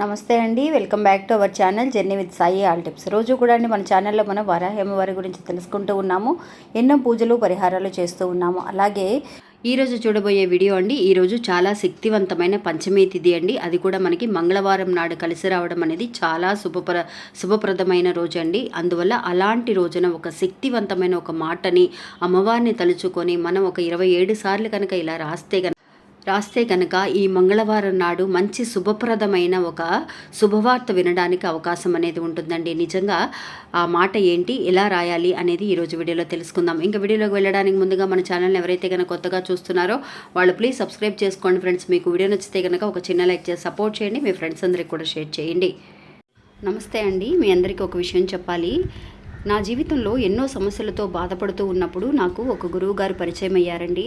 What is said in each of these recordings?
నమస్తే అండి welcome back to our channel journey with Sai all tips. రోజు కూడా అండి మన ఛానల్లో మనం వరాహేమ వారి గురించి తెలుసుకుంటూ ఉన్నాము ఎన్నో పూజలు పరిహారాలు చేస్తూ ఉన్నాము. అలాగే ఈరోజు చూడబోయే వీడియో అండి ఈరోజు చాలా శక్తివంతమైన పంచమి తిథి అండి. అది కూడా మనకి మంగళవారం నాడు కలిసి రావడం అనేది చాలా శుభప్ర శుభప్రదమైన రోజు అండి. అందువల్ల అలాంటి రోజున ఒక శక్తివంతమైన ఒక మాటని అమ్మవారిని తలుచుకొని మనం ఒక ఇరవై ఏడు సార్లు కనుక ఇలా రాస్తే కనుక రాస్తే కనుక ఈ మంగళవారం నాడు మంచి శుభప్రదమైన ఒక శుభవార్త వినడానికి అవకాశం అనేది ఉంటుందండి. నిజంగా ఆ మాట ఏంటి ఎలా రాయాలి అనేది ఈరోజు వీడియోలో తెలుసుకుందాం. ఇంకా వీడియోలోకి వెళ్ళడానికి ముందుగా మన ఛానల్ని ఎవరైతే కనుక కొత్తగా చూస్తున్నారో వాళ్ళు ప్లీజ్ సబ్స్క్రైబ్ చేసుకోండి ఫ్రెండ్స్. మీకు వీడియో నచ్చితే కనుక ఒక చిన్న లైక్ చేసి సపోర్ట్ చేయండి. మీ ఫ్రెండ్స్ అందరికి కూడా షేర్ చేయండి. నమస్తే అండి. మీ అందరికీ ఒక విషయం చెప్పాలి. నా జీవితంలో ఎన్నో సమస్యలతో బాధపడుతూ ఉన్నప్పుడు నాకు ఒక గురువు గారు పరిచయం అయ్యారండి.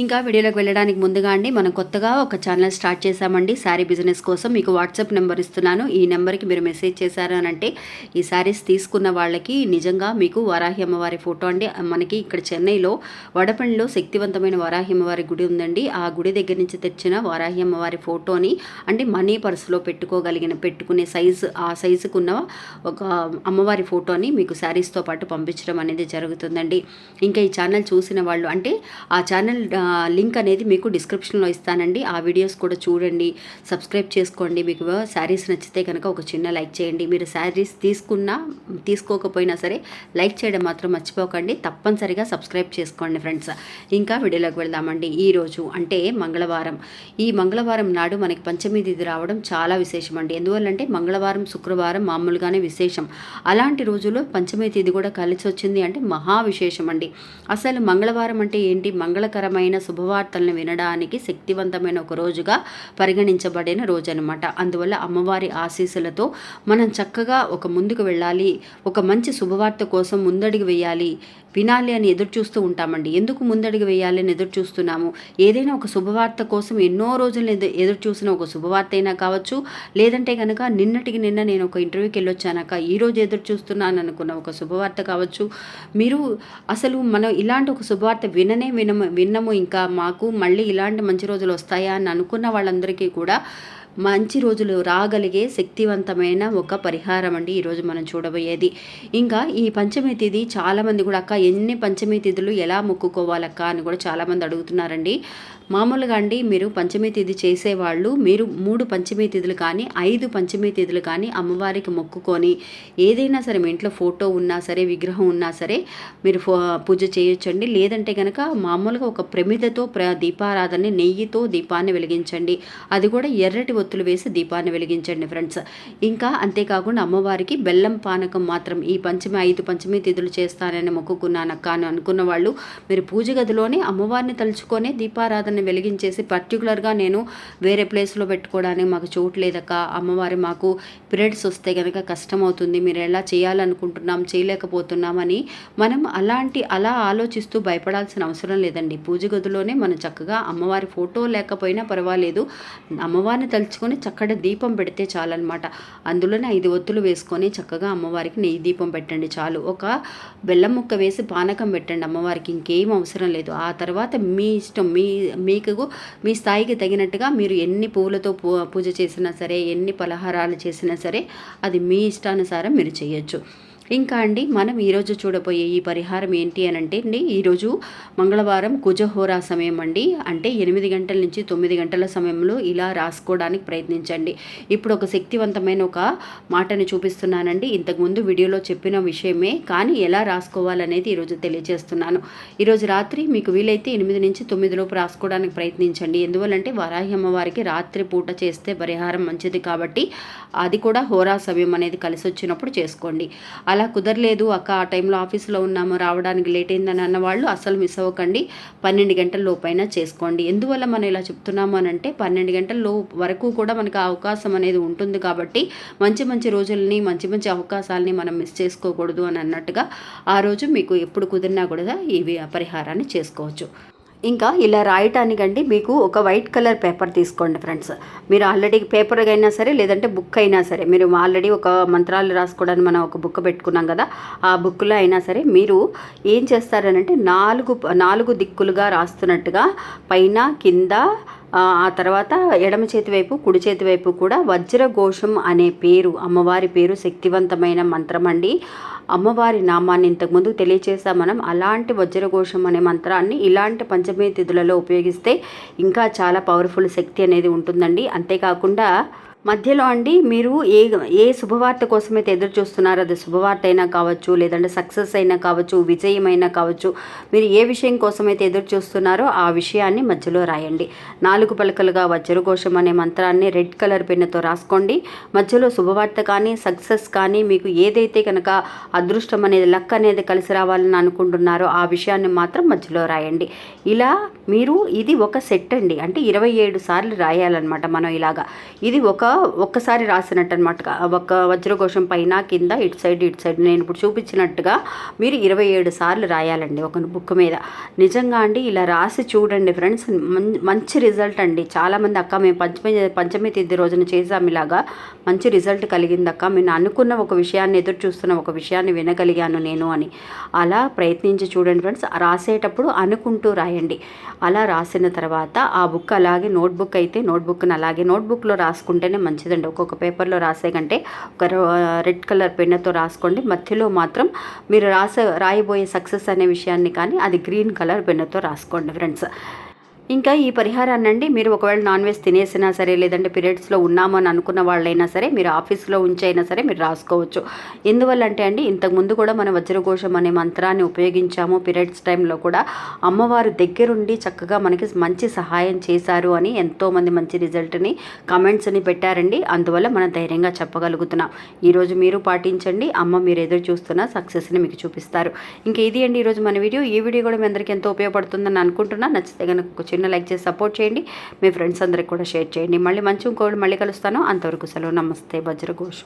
ఇంకా వీడియోలోకి వెళ్ళడానికి ముందుగా అండి మనం కొత్తగా ఒక ఛానల్ స్టార్ట్ చేశామండి. శారీ బిజినెస్ కోసం మీకు వాట్సాప్ నెంబర్ ఇస్తున్నాను. ఈ నెంబర్కి మీరు మెసేజ్ చేశారు అని అంటే ఈ శారీస్ తీసుకున్న వాళ్ళకి నిజంగా మీకు వారాహి అమ్మవారి ఫోటో అండి. మనకి ఇక్కడ చెన్నైలో వడపండిలో శక్తివంతమైన వారాహి అమ్మవారి గుడి ఉందండి. ఆ గుడి దగ్గర నుంచి తెచ్చిన వారాహి అమ్మవారి ఫోటోని అంటే మనీ పర్సులో పెట్టుకోగలిగిన పెట్టుకునే సైజు ఆ సైజుకున్న ఒక అమ్మవారి ఫోటోని మీకు శారీస్తో పాటు పంపించడం అనేది జరుగుతుందండి. ఇంకా ఈ ఛానల్ చూసిన వాళ్ళు అంటే ఆ ఛానల్ లింక్ అనేది మీకు డిస్క్రిప్షన్లో ఇస్తానండి. ఆ వీడియోస్ కూడా చూడండి సబ్స్క్రైబ్ చేసుకోండి. మీకు శారీస్ నచ్చితే కనుక ఒక చిన్న లైక్ చేయండి. మీరు శారీస్ తీసుకున్నా తీసుకోకపోయినా సరే లైక్ చేయడం మాత్రం మర్చిపోకండి. తప్పనిసరిగా సబ్స్క్రైబ్ చేసుకోండి ఫ్రెండ్స్. ఇంకా వీడియోలోకి వెళ్దామండి. ఈరోజు అంటే మంగళవారం. ఈ మంగళవారం నాడు మనకి పంచమి తిథి రావడం చాలా విశేషం అండి ఎందువల్లంటే మంగళవారం శుక్రవారం మామూలుగానే విశేషం. అలాంటి రోజుల్లో పంచమి తిథి కూడా కలిసి వచ్చింది అంటే మహా విశేషం అండి అసలు మంగళవారం అంటే ఏంటి? మంగళకరమైన శుభవార్తలను వినడానికి శక్తివంతమైన ఒక రోజుగా పరిగణించబడిన రోజు అనమాట అందువల్ల అమ్మవారి ఆశీస్సులతో మనం చక్కగా ఒక ముందుకు వెళ్ళాలి ఒక మంచి శుభవార్త కోసం ముందడుగు వేయాలి వినాలి అని ఎదురు చూస్తూ ఉంటామండి. ఎందుకు ముందడుగు వేయాలి అని ఎదురు చూస్తున్నాము? ఏదైనా ఒక శుభవార్త కోసం ఎన్నో రోజులు ఎదురు చూసిన ఒక శుభవార్త అయినా కావచ్చు లేదంటే కనుక నిన్నటికి నిన్న నేను ఒక ఇంటర్వ్యూకి వెళ్ళొచ్చానక ఈరోజు ఎదురు చూస్తున్నాను అనుకున్న ఒక శుభవార్త కావచ్చు మీరు అసలు మనం ఇలాంటి ఒక శుభవార్త విననే వినము విన్నము ఇంకా మాకు మళ్ళీ ఇలాంటి మంచి రోజులు వస్తాయా అని అనుకున్న వాళ్ళందరికీ కూడా మంచి రోజులు రాగలిగే శక్తివంతమైన ఒక పరిహారం అండి ఈరోజు మనం చూడబోయేది. ఇంకా ఈ పంచమి తిథి చాలామంది కూడా అక్క ఎన్ని పంచమి తిథులు ఎలా మొక్కుకోవాలక్క అని కూడా చాలామంది అడుగుతున్నారండి. మామూలుగా అండి మీరు పంచమి తిథి చేసేవాళ్ళు మీరు మూడు పంచమి తిథులు కానీ ఐదు పంచమి తిథులు కానీ అమ్మవారికి మొక్కుకొని ఏదైనా సరే మీ ఇంట్లో ఫోటో ఉన్నా సరే విగ్రహం ఉన్నా సరే మీరు పూజ చేయొచ్చండి. లేదంటే కనుక మామూలుగా ఒక ప్రమిదతో ప్ర దీపారాధన నెయ్యితో దీపాన్ని వెలిగించండి. అది కూడా ఎర్రటి ఒత్తులు వేసి దీపాన్ని వెలిగించండి ఫ్రెండ్స్. ఇంకా అంతేకాకుండా అమ్మవారికి బెల్లం పానకం మాత్రం ఈ పంచమి ఐదు పంచమి తిథులు చేస్తానని మొక్కుకున్నానక్క అని అనుకున్న వాళ్ళు మీరు పూజ గదిలోనే అమ్మవారిని తలుచుకొని దీపారాధన వెలిగించేసి పర్టికులర్గా నేను వేరే ప్లేస్లో పెట్టుకోవడానికి మాకు చోటు లేదక్క. అమ్మవారి మాకు పీరియడ్స్ వస్తే కనుక కష్టం అవుతుంది మీరు ఎలా చేయాలనుకుంటున్నాం చేయలేకపోతున్నామని మనం అలాంటి అలా ఆలోచిస్తూ భయపడాల్సిన అవసరం లేదండి. పూజ గదిలోనే మనం చక్కగా అమ్మవారి ఫోటో లేకపోయినా పర్వాలేదు అమ్మవారిని తలుచు తలుచుకొని చక్కటి దీపం పెడితే చాలన్నమాట. అందులోనే ఐదు ఒత్తులు వేసుకొని చక్కగా అమ్మవారికి నెయ్యి దీపం పెట్టండి చాలు. ఒక బెల్లం ముక్క వేసి పానకం పెట్టండి అమ్మవారికి ఇంకేం అవసరం లేదు. ఆ తర్వాత మీ ఇష్టం మీ మీకు మీ స్థాయికి తగినట్టుగా మీరు ఎన్ని పువ్వులతో పూజ చేసినా సరే ఎన్ని పలహారాలు చేసినా సరే అది మీ ఇష్టానుసారం మీరు చేయొచ్చు. ఇంకా అండి మనం ఈరోజు చూడబోయే ఈ పరిహారం ఏంటి అని అంటే అండి ఈరోజు మంగళవారం కుజహోరా సమయం అండి. అంటే ఎనిమిది గంటల నుంచి తొమ్మిది గంటల సమయంలో ఇలా రాసుకోవడానికి ప్రయత్నించండి. ఇప్పుడు ఒక శక్తివంతమైన ఒక మాటని చూపిస్తున్నానండి. ఇంతకుముందు వీడియోలో చెప్పిన విషయమే కానీ ఎలా రాసుకోవాలనేది ఈరోజు తెలియజేస్తున్నాను. ఈరోజు రాత్రి మీకు వీలైతే ఎనిమిది నుంచి తొమ్మిది లోపు రాసుకోవడానికి ప్రయత్నించండి. ఎందువల్లంటే వరాహి అమ్మవారికి రాత్రి పూట చేస్తే పరిహారం మంచిది కాబట్టి అది కూడా హోరా సమయం అనేది కలిసి వచ్చినప్పుడు చేసుకోండి. అలా కుదరలేదు. అక్క ఆ టైంలో ఆఫీస్లో ఉన్నాము రావడానికి లేట్ అయిందని అన్న వాళ్ళు అస్సలు మిస్ అవ్వకండి. పన్నెండు గంటల లోపైన చేసుకోండి. ఎందువల్ల మనం ఇలా చెప్తున్నాము అని అంటే పన్నెండు గంటల లో వరకు కూడా మనకు ఆ అవకాశం అనేది ఉంటుంది కాబట్టి మంచి మంచి రోజుల్ని మంచి మంచి అవకాశాలని మనం మిస్ చేసుకోకూడదు అని అన్నట్టుగా ఆ రోజు మీకు ఎప్పుడు కుదిరినా కూడా ఈ పరిహారాన్ని చేసుకోవచ్చు. ఇంకా ఇలా రాయటానికండి మీకు ఒక వైట్ కలర్ పేపర్ తీసుకోండి ఫ్రెండ్స్. మీరు ఆల్రెడీ పేపర్ అయినా సరే లేదంటే బుక్ అయినా సరే మీరు ఆల్రెడీ ఒక మంత్రాలు రాసుకోవడానికి మనం ఒక బుక్ పెట్టుకున్నాం కదా ఆ బుక్లో అయినా సరే మీరు ఏం చేస్తారనంటే నాలుగు నాలుగు దిక్కులుగా రాస్తున్నట్టుగా పైన కింద ఆ తర్వాత ఎడమ చేతి వైపు కుడి చేతి వైపు కూడా వజ్రఘోషం అనే పేరు అమ్మవారి పేరు శక్తివంతమైన మంత్రం అండి. అమ్మవారి నామాన్ని ఇంతకుముందు తెలియచేసాం మనం. అలాంటి వజ్రఘోషం అనే మంత్రాన్ని ఇలాంటి పంచమీ తిథులలో ఉపయోగిస్తే ఇంకా చాలా పవర్ఫుల్ శక్తి అనేది ఉంటుందండి. అంతేకాకుండా మధ్యలో అండి మీరు ఏ ఏ శుభవార్త కోసమైతే ఎదురు చూస్తున్నారో అది శుభవార్త అయినా కావచ్చు లేదంటే సక్సెస్ అయినా కావచ్చు విజయం అయినా కావచ్చు మీరు ఏ విషయం కోసమైతే ఎదురు చూస్తున్నారో ఆ విషయాన్ని మధ్యలో రాయండి. నాలుగు పలకలుగా వజ్రఘోషం అనే మంత్రాన్ని రెడ్ కలర్ పెన్నుతో రాసుకోండి. మధ్యలో శుభవార్త కానీ సక్సెస్ కానీ మీకు ఏదైతే కనుక అదృష్టం అనేది లక్ అనేది కలిసి రావాలని అనుకుంటున్నారో ఆ విషయాన్ని మాత్రం మధ్యలో రాయండి. ఇలా మీరు ఇది ఒక సెట్ అండి. అంటే ఇరవై ఏడు సార్లు రాయాలన్నమాట మనం ఇలాగా. ఇది ఒక ఒక్కసారి రాసినట్టు అనమాట ఒక వజ్రఘోషం పైన కింద ఇటు సైడ్ ఇటు సైడ్ నేను ఇప్పుడు చూపించినట్టుగా మీరు ఇరవై ఏడు సార్లు రాయాలండి ఒక బుక్ మీద. నిజంగా అండి ఇలా రాసి చూడండి ఫ్రెండ్స్. మం- మంచి రిజల్ట్ అండి. చాలామంది అక్క మేము పంచమి పంచమి తిథి రోజున చేసాం ఇలాగా. మంచి రిజల్ట్ కలిగింది అక్క. నేను అనుకున్న ఒక విషయాన్ని ఎదురు చూస్తున్న ఒక విషయాన్ని వినగలిగాను నేను అని. అలా ప్రయత్నించి చూడండి ఫ్రెండ్స్. రాసేటప్పుడు అనుకుంటూ రాయండి. అలా రాసిన తర్వాత ఆ బుక్ అలాగే నోట్బుక్ అయితే నోట్బుక్ని అలాగే నోట్బుక్లో రాసుకుంటేనే మంచిదండి. ఒక్కొక్క పేపర్లో రాసే కంటే ఒక రెడ్ కలర్ పెన్నుతో రాసుకోండి. మధ్యలో మాత్రం మీరు రాసే రాయబోయే సక్సెస్ అనే విషయాన్ని కానీ అది గ్రీన్ కలర్ పెన్నుతో రాసుకోండి ఫ్రెండ్స్. ఇంకా ఈ పరిహారాన్ని అండి మీరు ఒకవేళ నాన్ వెజ్ తినేసినా సరే లేదంటే పీరియడ్స్లో ఉన్నాము అని అనుకున్న వాళ్ళైనా సరే మీరు ఆఫీస్లో ఉంచైనా సరే మీరు రాసుకోవచ్చు. ఎందువల్ల అంటే అండి ఇంతకుముందు కూడా మనం వజ్రఘోషం అనే మంత్రాన్ని ఉపయోగించాము. పీరియడ్స్ టైంలో కూడా అమ్మవారు దగ్గరుండి చక్కగా మనకి మంచి సహాయం చేశారు అని ఎంతోమంది మంచి రిజల్ట్ని కమెంట్స్ని పెట్టారండి. అందువల్ల మనం ధైర్యంగా చెప్పగలుగుతున్నాం. ఈరోజు మీరు పాటించండి. అమ్మ మీరు ఎదురు చూస్తున్న సక్సెస్ని మీకు చూపిస్తారు. ఇంకా ఇది అండి ఈరోజు మన వీడియో. ఈ వీడియో కూడా మీ అందరికీ ఎంతో ఉపయోగపడుతుందని అనుకుంటున్నా. నచ్చితే కనుక చిన్న లైక్ చేసి సపోర్ట్ చేయండి. మీ ఫ్రెండ్స్ అందరికి కూడా షేర్ చేయండి. మళ్ళీ మంచి ఇంకోటి మళ్ళీ కలుస్తాను. అంతవరకు సెలవు. నమస్తే. వజ్రఘోష్